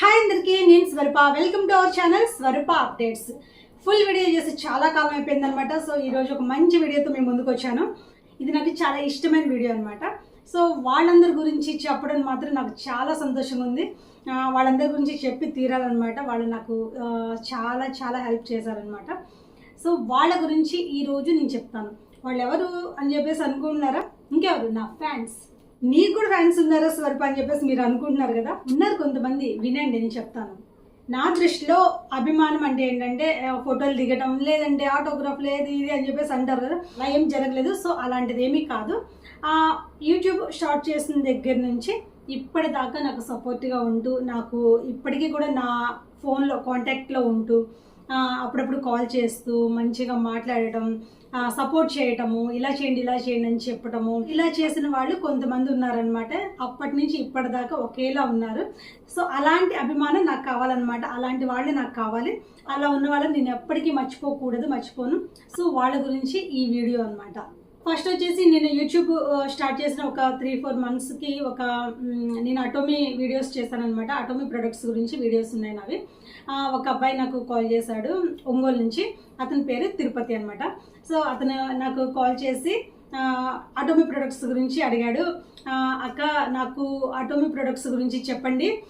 Hi అందరికీ నేను Swarupa. Welcome to our channel Swarupa updates full video చేసి చాలా కాలం అయిపోయింది అనమాట సో ఈరోజు ఒక మంచి వీడియోతో మేము ముందుకు వచ్చాను. ఇది నాకు చాలా ఇష్టమైన వీడియో అనమాట సో వాళ్ళందరి గురించి చెప్పడం మాత్రం నాకు చాలా సంతోషంగా ఉంది. వాళ్ళందరి గురించి చెప్పి తీరాలన్నమాట. వాళ్ళు నాకు చాలా చాలా హెల్ప్ చేశారనమాట సో వాళ్ళ గురించి ఈరోజు నేను చెప్తాను. వాళ్ళు ఎవరు అని చెప్పేసి అనుకుంటున్నారా? ఇంకెవరు? నా ఫ్యాన్స్ నీకు కూడా ఫ్యాన్స్ ఉన్నారా స్వరూప అని చెప్పేసి మీరు అనుకుంటున్నారు కదా? ఉన్నారు కొంతమంది. వినండి నేను చెప్తాను. నా దృష్టిలో అభిమానం అంటే ఏంటంటే ఫోటోలు దిగటం లేదంటే ఆటోగ్రాఫ్ లేదు ఇది అని చెప్పేసి అంటారు కదా. అలా ఏం జరగలేదు. సో అలాంటిది ఏమీ కాదు. యూట్యూబ్ స్టార్ట్ చేసిన దగ్గర నుంచి ఇప్పటిదాకా నాకు సపోర్ట్గా ఉంటూ నాకు ఇప్పటికీ కూడా నా ఫోన్లో కాంటాక్ట్లో ఉంటూ అప్పుడప్పుడు కాల్ చేస్తూ మంచిగా మాట్లాడటం సపోర్ట్ చేయటము ఇలా చేయండి ఇలా చేయండి అని చెప్పటము. ఇలా చేసిన వాళ్ళు కొంతమంది ఉన్నారనమాట అప్పటి నుంచి ఇప్పటిదాకా ఒకేలా ఉన్నారు. సో అలాంటి అభిమానం నాకు కావాలన్నమాట. అలాంటి వాళ్ళే నాకు కావాలి. అలా ఉన్న వాళ్ళని నేను ఎప్పటికీ మర్చిపోకూడదు మర్చిపోను. సో వాళ్ళ గురించి ఈ వీడియో అనమాట ఫస్ట్ వచ్చేసి నేను యూట్యూబ్ స్టార్ట్ చేసిన ఒక త్రీ ఫోర్ మంత్స్కి ఒక నేను అటోమీ వీడియోస్ చేశాను అనమాట అటోమీ ప్రొడక్ట్స్ గురించి వీడియోస్ ఉన్నాయి నావి. ఆ, ఒక అబ్బాయి నాకు కాల్ చేశాడు ఒంగోలు నుంచి. అతని పేరు తిరుపతి అనమాట సో అతను నాకు కాల్ చేసి ఆటోమీ ప్రొడక్ట్స్ గురించి అడిగాడు. అక్క నాకు ఆటోమీ ప్రొడక్ట్స్ గురించి చెప్పండి.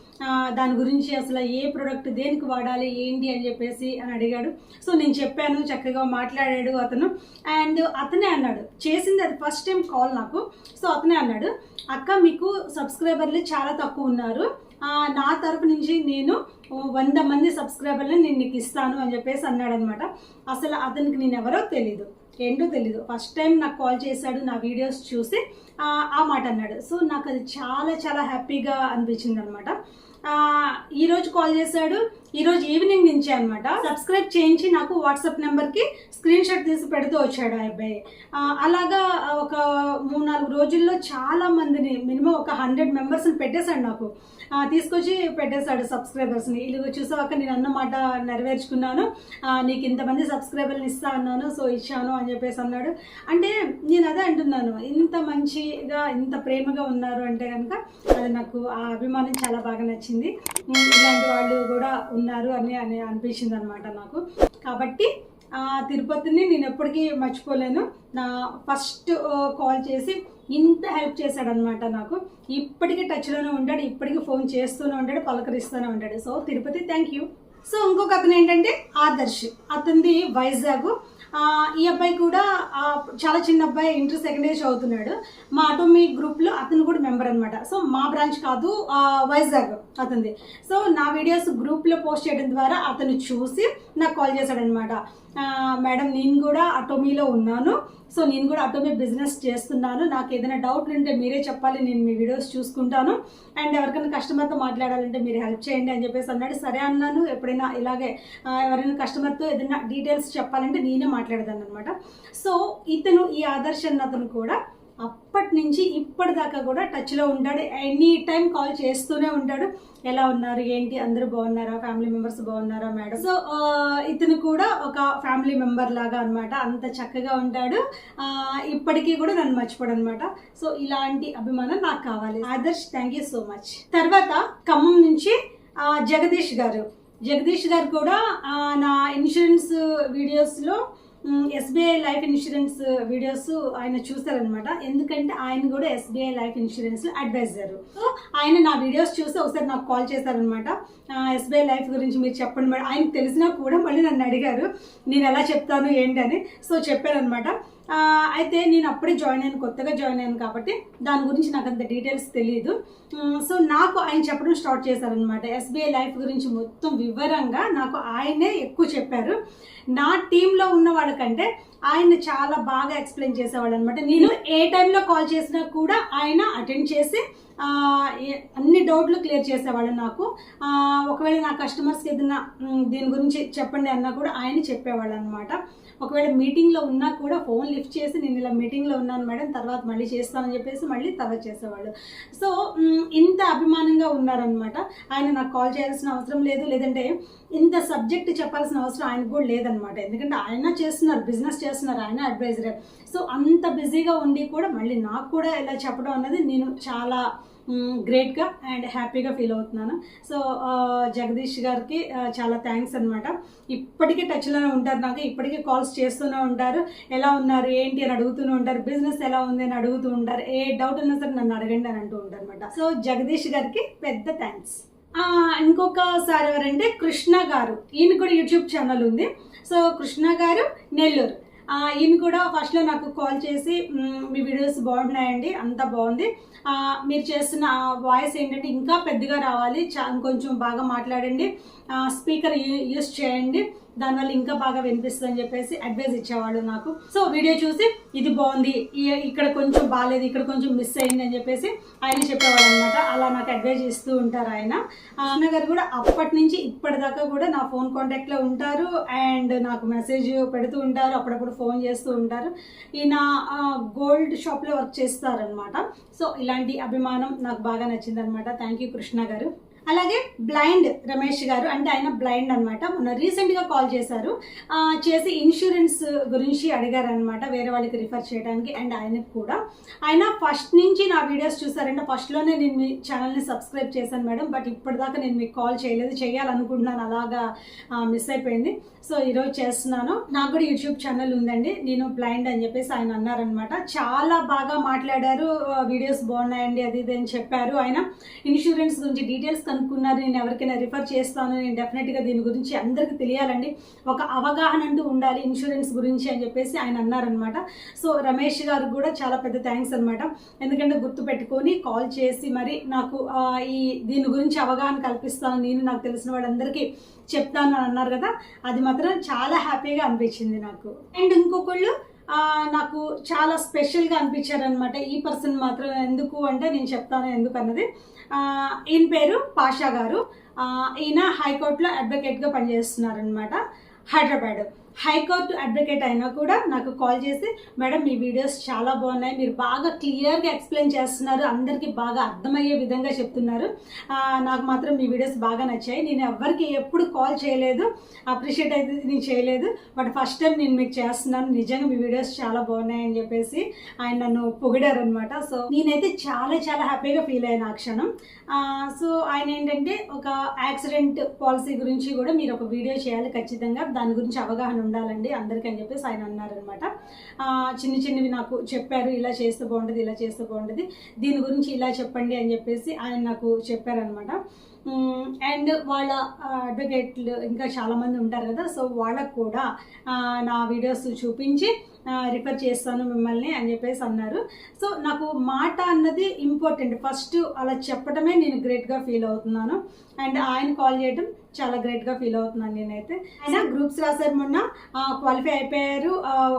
దాని గురించి అసలు ఏ ప్రోడక్ట్ దేనికి వాడాలి ఏంటి అని చెప్పేసి అని అడిగాడు. సో నేను చెప్పాను చక్కగా మాట్లాడాడు అతను. అండ్ అతనే అన్నాడు. చేసింది అది ఫస్ట్ టైం కాల్ నాకు. సో అతనే అన్నాడు అక్క మీకు సబ్స్క్రైబర్లు చాలా తక్కువ ఉన్నారు. నా తరపు నుంచి నేను వంద మంది సబ్స్క్రైబర్లను నేను నీకు ఇస్తాను అని చెప్పేసి అన్నాడనమాట. అసలు అతనికి నేను ఎవరో తెలీదు. ఏంటో తెలీదు. ఫస్ట్ టైం నాకు కాల్ చేశాడు నా వీడియోస్ చూసి ఆ మాట అన్నాడు. సో నాకు అది చాలా చాలా హ్యాపీగా అనిపించింది అనమాట ఈరోజు కాల్ చేశాడు ఈరోజు ఈవినింగ్ నుంచే అనమాట సబ్స్క్రైబ్ చేయించి నాకు వాట్సాప్ నెంబర్కి స్క్రీన్ షాట్ తీసి పెడుతూ వచ్చాడు ఆ అబ్బాయి. అలాగా ఒక మూడు నాలుగు రోజుల్లో చాలా మందిని మినిమం ఒక హండ్రెడ్ మెంబర్స్ని పెట్టేశాడు నాకు. తీసుకొచ్చి పెట్టేశాడు సబ్స్క్రైబర్స్ని ఇల్లు చూసాక నేను అన్నమాట నెరవేర్చుకున్నాను. నీకు ఇంతమంది సబ్స్క్రైబర్ని ఇస్తా అన్నాను సో ఇచ్చాను అని చెప్పేసి అన్నాడు. అంటే నేను అదే అంటున్నాను ఇంత మంచిగా ఇంత ప్రేమగా ఉన్నారు అంటే కనుక అది నాకు ఆ అభిమానం చాలా బాగా నచ్చింది. ఇలాంటి వాళ్ళు కూడా ఉన్నారు అని అని అనిపించింది అనమాట నాకు. కాబట్టి తిరుపతిని నేను ఎప్పటికీ మర్చిపోలేను. నా ఫస్ట్ కాల్ చేసి ఇంత హెల్ప్ చేశాడనమాట నాకు. ఇప్పటికీ టచ్లోనే ఉంటాడు ఇప్పటికీ ఫోన్ చేస్తూనే ఉంటాడు పలకరిస్తూనే ఉంటాడు. So Tirupati thank you so ఇంకొక అతను ఏంటంటే ఆదర్శ్. అతనిది వైజాగ్. ఈ అబ్బాయి కూడా చాలా చిన్న అబ్బాయి ఇంటర్ సెకండ్ ఇయర్ చదువుతున్నాడు. మా అటోమీ గ్రూప్లో అతను కూడా మెంబర్ అనమాట సో మా బ్రాంచ్ కాదు వైజాగ్ అతనిది. సో నా వీడియోస్ గ్రూప్లో పోస్ట్ చేయడం ద్వారా అతను చూసి నాకు కాల్ చేశాడనమాట మేడం నేను కూడా అటోమీలో ఉన్నాను. సో నేను కూడా అటోమీ బిజినెస్ చేస్తున్నాను. నాకు ఏదైనా డౌట్లు ఉంటే మీరే చెప్పాలి నేను మీ వీడియోస్ చూసుకుంటాను. అండ్ ఎవరికైనా కస్టమర్తో మాట్లాడాలంటే మీరు హెల్ప్ చేయండి అని చెప్పేసి అన్నాడు. సరే అన్నాను. ఎప్పుడైనా ఇలాగే ఎవరైనా కస్టమర్తో ఏదైనా డీటెయిల్స్ చెప్పాలంటే నేనే మాట్లాడదాను అనమాట సో ఇతను ఈ ఆదర్శ్ అన్న అతను కూడా అప్పటి నుంచి ఇప్పటిదాకా కూడా టచ్లో ఉంటాడు. ఎనీ టైం కాల్ చేస్తూనే ఉంటాడు. ఎలా ఉన్నారు? ఏంటి? అందరూ బాగున్నారా? ఫ్యామిలీ మెంబర్స్ బాగున్నారా మేడం? సో ఇతను కూడా ఒక ఫ్యామిలీ మెంబర్ లాగా అనమాట అంత చక్కగా ఉంటాడు. ఇప్పటికీ కూడా నన్ను మర్చిపోడు అనమాట సో ఇలాంటి అభిమానం నాకు కావాలి. Adarsh thank you so much తర్వాత ఖమ్మం నుంచి జగదీష్ గారు. జగదీష్ గారు కూడా నా ఇన్సూరెన్స్ వీడియోస్లో ఎస్బీఐ లైఫ్ ఇన్సూరెన్స్ వీడియోస్ ఆయన చూస్తారనమాట ఎందుకంటే ఆయన కూడా SBI life insurance advisor so ఆయన నా వీడియోస్ చూసి ఒకసారి నాకు కాల్ చేశారనమాట ఎస్బీఐ లైఫ్ గురించి మీరు చెప్పండి మేడం. ఆయనకు తెలిసినా కూడా మళ్ళీ నన్ను అడిగారు. నేను ఎలా చెప్తాను ఏంటి అని సో చెప్పారనమాట అయితే నేను అప్పుడే జాయిన్ అయ్యాను కొత్తగా జాయిన్ అయ్యాను కాబట్టి దాని గురించి నాకు అంత డీటెయిల్స్ తెలియదు సో నాకు ఆయన చెప్పడం స్టార్ట్ చేశారనమాట ఎస్బీఐ లైఫ్ గురించి మొత్తం వివరంగా నాకు ఆయనే ఎక్కువ చెప్పారు. నా టీంలో ఉన్న వాళ్ళకంటే ఆయన చాలా బాగా ఎక్స్ప్లెయిన్ చేసేవాడు అనమాట నేను ఏ టైంలో కాల్ చేసినా కూడా ఆయన అటెండ్ చేసి అన్ని డౌట్లు క్లియర్ చేసేవాడు నాకు. ఒకవేళ నా కస్టమర్స్కి ఏదైనా దీని గురించి చెప్పండి అన్నా కూడా ఆయన చెప్పేవాళ్ళు అనమాట ఒకవేళ మీటింగ్లో ఉన్నా కూడా ఫోన్ లిఫ్ట్ చేసి నేను ఇలా మీటింగ్లో ఉన్నాను మేడం తర్వాత మళ్ళీ చేస్తానని చెప్పేసి మళ్ళీ తర్వాత చేసేవాళ్ళు సో ఇంత అభిమానంగా ఉన్నారనమాట ఆయన నాకు కాల్ చేయాల్సిన అవసరం లేదు. లేదంటే ఇంత సబ్జెక్ట్ చెప్పాల్సిన అవసరం ఆయనకు కూడా లేదనమాట ఎందుకంటే ఆయన చేస్తున్నారు బిజినెస్ చేస్తున్నారు ఆయన అడ్వైజరే సో అంత బిజీగా ఉండి కూడా మళ్ళీ నాకు కూడా ఇలా చెప్పడం అనేది నేను చాలా గ్రేట్గా అండ్ హ్యాపీగా ఫీల్ అవుతున్నాను. సో జగదీష్ గారికి చాలా థ్యాంక్స్ అనమాట ఇప్పటికీ టచ్లోనే ఉంటారు నాకు. ఇప్పటికీ కాల్స్ చేస్తూనే ఉంటారు. ఎలా ఉన్నారు ఏంటి అని అడుగుతూనే ఉంటారు. బిజినెస్ ఎలా ఉంది అని అడుగుతూ ఉంటారు. ఏ డౌట్ ఉన్నా సరే నన్ను అడగండి అని అంటూ ఉంటారు అనమాట సో జగదీష్ గారికి పెద్ద థ్యాంక్స్ ఇంకొకసారి ఎవరంటే కృష్ణ గారు. ఈయన కూడా యూట్యూబ్ ఛానల్ ఉంది. సో కృష్ణ గారు నెల్లూరు. ఈయన కూడా ఫస్ట్లో నాకు కాల్ చేసి మీ వీడియోస్ బాగున్నాయండి అంతా బాగుంది. మీరు చేస్తున్న వాయిస్ ఏంటంటే ఇంకా పెద్దగా రావాలి. చా కొంచెం బాగా మాట్లాడండి. స్పీకర్ యూస్ చేయండి. దానివల్ల ఇంకా బాగా వినిపిస్తుంది అని చెప్పేసి అడ్వైస్ ఇచ్చేవాళ్ళు నాకు. సో వీడియో చూసి ఇది బాగుంది ఇక్కడ కొంచెం బాగాలేదు ఇక్కడ కొంచెం మిస్ అయింది అని చెప్పేసి ఆయన చెప్పేవాళ్ళు అనమాట అలా నాకు అడ్వైజ్ ఇస్తూ ఉంటారు ఆయన. అన్నగారు కూడా అప్పటి నుంచి ఇప్పటిదాకా కూడా నా ఫోన్ కాంటాక్ట్లో ఉంటారు అండ్ నాకు మెసేజ్ పెడుతూ ఉంటారు అప్పుడప్పుడు ఫోన్ చేస్తూ ఉంటారు. ఈయన గోల్డ్ షాప్లో వర్క్ చేస్తారనమాట. సో ఇలాంటి అభిమానం నాకు బాగా నచ్చిందనమాట. థ్యాంక్ యూ కృష్ణ గారు. అలాగే బ్లైండ్ రమేష్ గారు అంటే ఆయన బ్లైండ్ అనమాట మొన్న రీసెంట్గా కాల్ చేశారు. చేసి ఇన్సూరెన్స్ గురించి అడిగారు అనమాట వేరే వాళ్ళకి రిఫర్ చేయడానికి అండ్ ఆయనకు కూడా. ఆయన ఫస్ట్ నుంచి నా వీడియోస్ చూసారంటే ఫస్ట్లోనే నేను మీ ఛానల్ని సబ్స్క్రైబ్ చేశాను మేడం బట్ ఇప్పటిదాకా నేను మీకు కాల్ చేయలేదు. చేయాలనుకుంటున్నాను అలాగా మిస్ అయిపోయింది. సో ఈరోజు చేస్తున్నాను. నాకు కూడా యూట్యూబ్ ఛానల్ ఉందండి. నేను బ్లైండ్ అని చెప్పేసి ఆయన అన్నారనమాట చాలా బాగా మాట్లాడారు. వీడియోస్ బాగున్నాయండి అది ఇది అని చెప్పారు. ఆయన ఇన్సూరెన్స్ గురించి డీటెయిల్స్ అనుకున్నారు నేను ఎవరికైనా రిఫర్ చేస్తాను నేను డెఫినెట్గా దీని గురించి అందరికీ తెలియాలండి. ఒక అవగాహన అంటూ ఉండాలి ఇన్సూరెన్స్ గురించి అని చెప్పేసి ఆయన అన్నారనమాట సో రమేష్ గారు కూడా చాలా పెద్ద థ్యాంక్స్ అనమాట ఎందుకంటే గుర్తు పెట్టుకొని కాల్ చేసి మరి నాకు ఈ దీని గురించి అవగాహన కల్పిస్తాను నేను నాకు తెలిసిన వాళ్ళందరికీ చెప్తాను అని అన్నారు కదా అది మాత్రం చాలా హ్యాపీగా అనిపించింది నాకు. అండ్ ఇంకొకళ్ళు నాకు చాలా స్పెషల్గా అనిపించారనమాట ఈ పర్సన్ మాత్రం ఎందుకు అంటే నేను చెప్తాను ఎందుకు అన్నది. ఈయన పేరు పాషా గారు. ఈయన హైకోర్టులో అడ్వకేట్గా పనిచేస్తున్నారనమాట హైదరాబాద్. హైకోర్టు అడ్వకేట్ అయినా కూడా నాకు కాల్ చేసి మేడం మీ వీడియోస్ చాలా బాగున్నాయి. మీరు బాగా క్లియర్గా ఎక్స్ప్లెయిన్ చేస్తున్నారు. అందరికీ బాగా అర్థమయ్యే విధంగా చెప్తున్నారు. నాకు మాత్రం మీ వీడియోస్ బాగా నచ్చాయి. నేను ఎవరికి ఎప్పుడు కాల్ చేయలేదు. అప్రిషియేట్ అయితే నేను చేయలేదు. బట్ ఫస్ట్ టైం నేను మీకు చేస్తున్నాను. నిజంగా మీ వీడియోస్ చాలా బాగున్నాయి అని చెప్పేసి ఆయన నన్ను పొగిడారు అనమాట సో నేనైతే చాలా చాలా హ్యాపీగా ఫీల్ అయిన ఆ క్షణం. సో ఆయన ఏంటంటే ఒక యాక్సిడెంట్ పాలసీ గురించి కూడా మీరు ఒక వీడియో చేయాలి ఖచ్చితంగా. దాని గురించి అవగాహన ఉండాలండి అందరికీ అని చెప్పేసి ఆయన అన్నారనమాట చిన్న చిన్నవి నాకు చెప్పారు ఇలా చేస్తే బాగుంటుంది ఇలా చేస్తే బాగుంటుంది దీని గురించి ఇలా చెప్పండి అని చెప్పేసి ఆయన నాకు చెప్పారనమాట అండ్ వాళ్ళ అడ్వకేట్లు ఇంకా చాలామంది ఉంటారు కదా సో వాళ్ళకు కూడా నా వీడియోస్ చూపించి రిఫర్ చేస్తాను మిమ్మల్ని అని చెప్పేసి అన్నారు. సో నాకు మాట అన్నది ఇంపార్టెంట్ ఫస్ట్ అలా చెప్పడమే నేను గ్రేట్గా ఫీల్ అవుతున్నాను. అండ్ ఆయన కాల్ చేయడం చాలా గ్రేట్గా ఫీల్ అవుతున్నాను నేనైతే. ఆయన గ్రూప్స్ రాశారు మొన్న. క్వాలిఫై అయిపోయారు.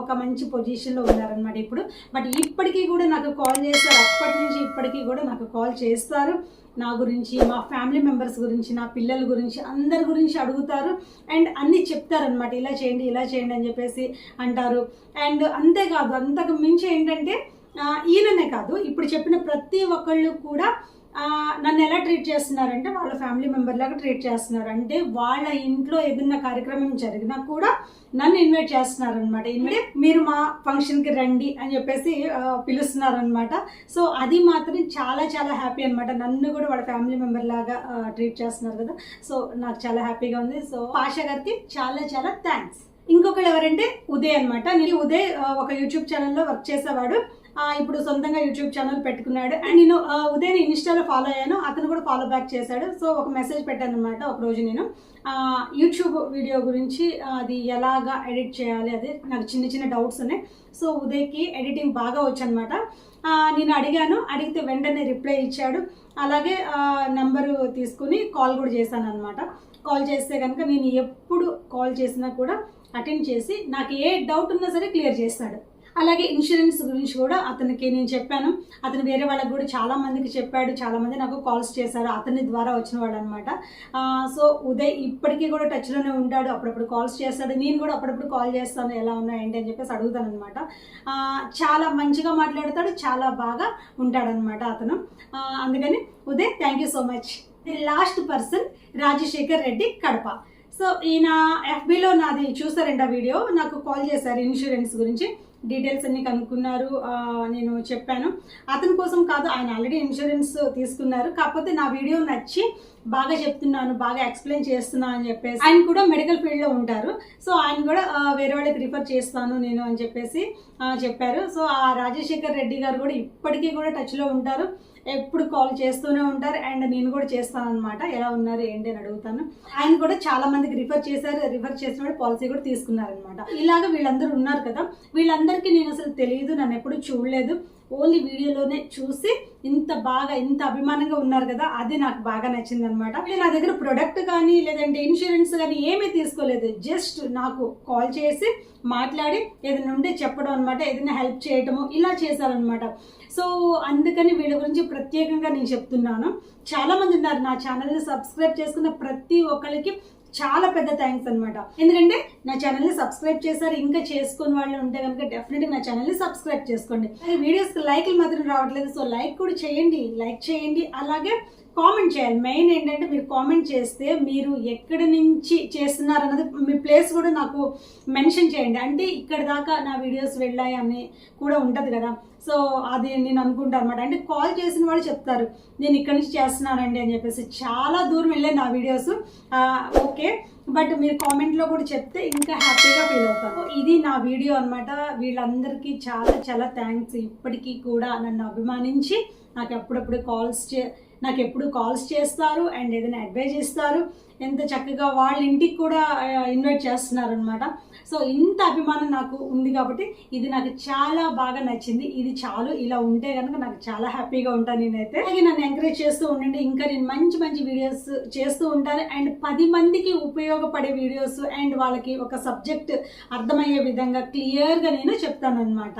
ఒక మంచి పొజిషన్లో ఉన్నారనమాట ఇప్పుడు. బట్ ఇప్పటికీ కూడా నాకు కాల్ చేస్తారు అప్పటి నుంచి ఇప్పటికీ కూడా నాకు కాల్ చేస్తారు. నా గురించి మా ఫ్యామిలీ మెంబర్స్ గురించి నా పిల్లల గురించి అందరి గురించి అడుగుతారు. అండ్ అన్నీ చెప్తారనమాట ఇలా చేయండి ఇలా చేయండి అని చెప్పేసి అంటారు. అండ్ అంతేకాదు అంతకు మించి ఏంటంటే ఈయననే కాదు ఇప్పుడు చెప్పిన ప్రతి ఒక్కళ్ళు కూడా నన్ను ఎలా ట్రీట్ చేస్తున్నారంటే వాళ్ళ ఫ్యామిలీ మెంబర్ లాగా ట్రీట్ చేస్తున్నారు. అంటే వాళ్ళ ఇంట్లో ఏదైనా కార్యక్రమం జరిగినా కూడా నన్ను ఇన్వైట్ చేస్తున్నారనమాట ఇన్వైట్ మీరు మా ఫంక్షన్కి రండి అని చెప్పేసి పిలుస్తున్నారనమాట సో అది మాత్రం చాలా చాలా హ్యాపీ అనమాట నన్ను కూడా వాళ్ళ ఫ్యామిలీ మెంబర్ లాగా ట్రీట్ చేస్తున్నారు కదా. సో నాకు చాలా హ్యాపీగా ఉంది. సో ఆశ గారికి చాలా చాలా థ్యాంక్స్. ఇంకొకళ్ళు ఎవరంటే ఉదయ్ అనమాట నేను ఉదయ్ ఒక యూట్యూబ్ ఛానల్లో వర్క్ చేసేవాడు. ఇప్పుడు సొంతంగా యూట్యూబ్ ఛానల్ పెట్టుకున్నాడు. అండ్ నేను ఉదయని ఉదయ్ ఇన్స్టాలో ఫాలో అయ్యాను. అతను కూడా ఫాలో బ్యాక్ చేశాడు. సో ఒక మెసేజ్ పెట్టాను అనమాట ఒకరోజు నేను. యూట్యూబ్ వీడియో గురించి అది ఎలాగా ఎడిట్ చేయాలి అది నాకు చిన్న చిన్న డౌట్స్ ఉన్నాయి. సో ఉదయ్కి ఎడిటింగ్ బాగా వచ్చనమాట నేను అడిగాను. అడిగితే వెంటనే రిప్లై ఇచ్చాడు. అలాగే నెంబరు తీసుకుని కాల్ కూడా చేశాను అనమాట కాల్ చేస్తే కనుక నేను ఎప్పుడు కాల్ చేసినా కూడా అటెండ్ చేసి నాకు ఏ డౌట్ ఉన్నా సరే క్లియర్ చేస్తాడు. అలాగే ఇన్సూరెన్స్ గురించి కూడా అతనికి నేను చెప్పాను. అతను వేరే వాళ్ళకి కూడా చాలా మందికి చెప్పాడు. చాలా మంది నాకు కాల్స్ చేశారు. అతని ద్వారా వచ్చిన వాడు అనమాట సో ఉదయ్ ఇప్పటికీ కూడా టచ్లోనే ఉంటాడు. అప్పుడప్పుడు కాల్స్ చేస్తాడు. నేను కూడా అప్పుడప్పుడు కాల్ చేస్తాను. ఎలా ఉన్నాయండి అని చెప్పేసి అడుగుతాను అనమాట చాలా మంచిగా మాట్లాడతాడు. చాలా బాగా ఉంటాడనమాట అతను. అందుకని Uday thank you so much last person Rajasekhar Reddy Kadapa. So ఈయన ఎఫ్బిలో నాది చూసారండి ఆ వీడియో. నాకు కాల్ చేశారు ఇన్సూరెన్స్ గురించి. డీటెయిల్స్ అన్ని కనుక్కున్నారు. నేను చెప్పాను. అతని కోసం కాదు ఆయన ఆల్రెడీ ఇన్సూరెన్స్ తీసుకున్నారు. కాకపోతే నా వీడియో నచ్చి బాగా చెప్తున్నాను బాగా ఎక్స్ప్లెయిన్ చేస్తున్నాను అని చెప్పేసి ఆయన కూడా మెడికల్ ఫీల్డ్లో ఉంటారు. సో ఆయన కూడా వేరే వాళ్ళకి రిఫర్ చేస్తాను నేను అని చెప్పేసి చెప్పారు. సో ఆ రాజశేఖర్ రెడ్డి గారు కూడా ఇప్పటికీ కూడా టచ్లో ఉంటారు. ఎప్పుడు కాల్ చేస్తూనే ఉంటారు. అండ్ నేను కూడా చేస్తాను అనమాట ఎలా ఉన్నారు ఏంటి అని అడుగుతాను. ఆయన కూడా చాలా మందికి రిఫర్ చేశారు. రిఫర్ చేసిన పాలసీ కూడా తీసుకున్నారనమాట ఇలాగ వీళ్ళందరూ ఉన్నారు కదా. వీళ్ళందరికీ నేను అసలు తెలియదు నన్ను ఎప్పుడు చూడలేదు. ఓన్లీ వీడియోలోనే చూసి ఇంత బాగా ఇంత అభిమానంగా ఉన్నారు కదా అది నాకు బాగా నచ్చింది అనమాట నా దగ్గర ప్రొడక్ట్ కానీ లేదంటే ఇన్సూరెన్స్ కానీ ఏమీ తీసుకోలేదు. జస్ట్ నాకు కాల్ చేసి మాట్లాడి ఏదైనా ఉంటే చెప్పడం అనమాట ఏదైనా హెల్ప్ చేయటము ఇలా చేశారనమాట సో అందుకని వీళ్ళ గురించి ప్రత్యేకంగా నేను చెప్తున్నాను. చాలామంది ఉన్నారు నా ఛానల్ని సబ్స్క్రైబ్ చేసుకున్న ప్రతి ఒక్కరికి చాలా పెద్ద థ్యాంక్స్ అనమాట ఎందుకంటే నా ఛానల్ని సబ్స్క్రైబ్ చేశారు ఇంకా చేసుకుని వాళ్ళు ఉంటే కనుక డెఫినెట్గా నా ఛానల్ని సబ్స్క్రైబ్ చేసుకోండి. అలాగే వీడియోస్కి లైక్లు మాత్రం రావట్లేదు సో లైక్ కూడా చేయండి లైక్ చేయండి. అలాగే కామెంట్ చేయాలి మెయిన్ ఏంటంటే మీరు కామెంట్ చేస్తే మీరు ఎక్కడి నుంచి చేస్తున్నారు అన్నది మీ ప్లేస్ కూడా నాకు మెన్షన్ చేయండి. అంటే ఇక్కడ దాకా నా వీడియోస్ వెళ్ళాయి అని కూడా ఉంటుంది కదా. సో అది నేను అనుకుంటాను అనమాట అంటే కాల్ చేసిన వాళ్ళు చెప్తారు నేను ఇక్కడ నుంచి చేస్తున్నానండి అని చెప్పేసి. చాలా దూరం వెళ్ళాయి నా వీడియోస్. ఓకే. బట్ మీరు కామెంట్లో కూడా చెప్తే ఇంకా హ్యాపీగా ఫీల్ అవుతారు. ఇది నా వీడియో అన్నమాట. వీళ్ళందరికీ చాలా చాలా థ్యాంక్స్. ఇప్పటికీ కూడా నన్ను అభిమానించి నాకు అప్పుడప్పుడు కాల్స్ చే నాకు ఎప్పుడు కాల్స్ చేస్తారు అండ్ ఏదైనా అడ్వైజ్ ఇస్తారు ఎంత చక్కగా వాళ్ళ ఇంటికి కూడా ఇన్వైట్ చేస్తున్నారు అనమాట సో ఇంత అభిమానం నాకు ఉంది కాబట్టి ఇది నాకు చాలా బాగా నచ్చింది. ఇది చాలు ఇలా ఉంటే కనుక నాకు చాలా హ్యాపీగా ఉంటాను నేనైతే. అలాగే నన్ను ఎంకరేజ్ చేస్తూ ఉండండి. ఇంకా నేను మంచి మంచి వీడియోస్ చేస్తూ ఉంటాను. అండ్ పది మందికి ఉపయోగపడే వీడియోస్ అండ్ వాళ్ళకి ఒక సబ్జెక్ట్ అర్థమయ్యే విధంగా క్లియర్గా నేను చెప్తాను అనమాట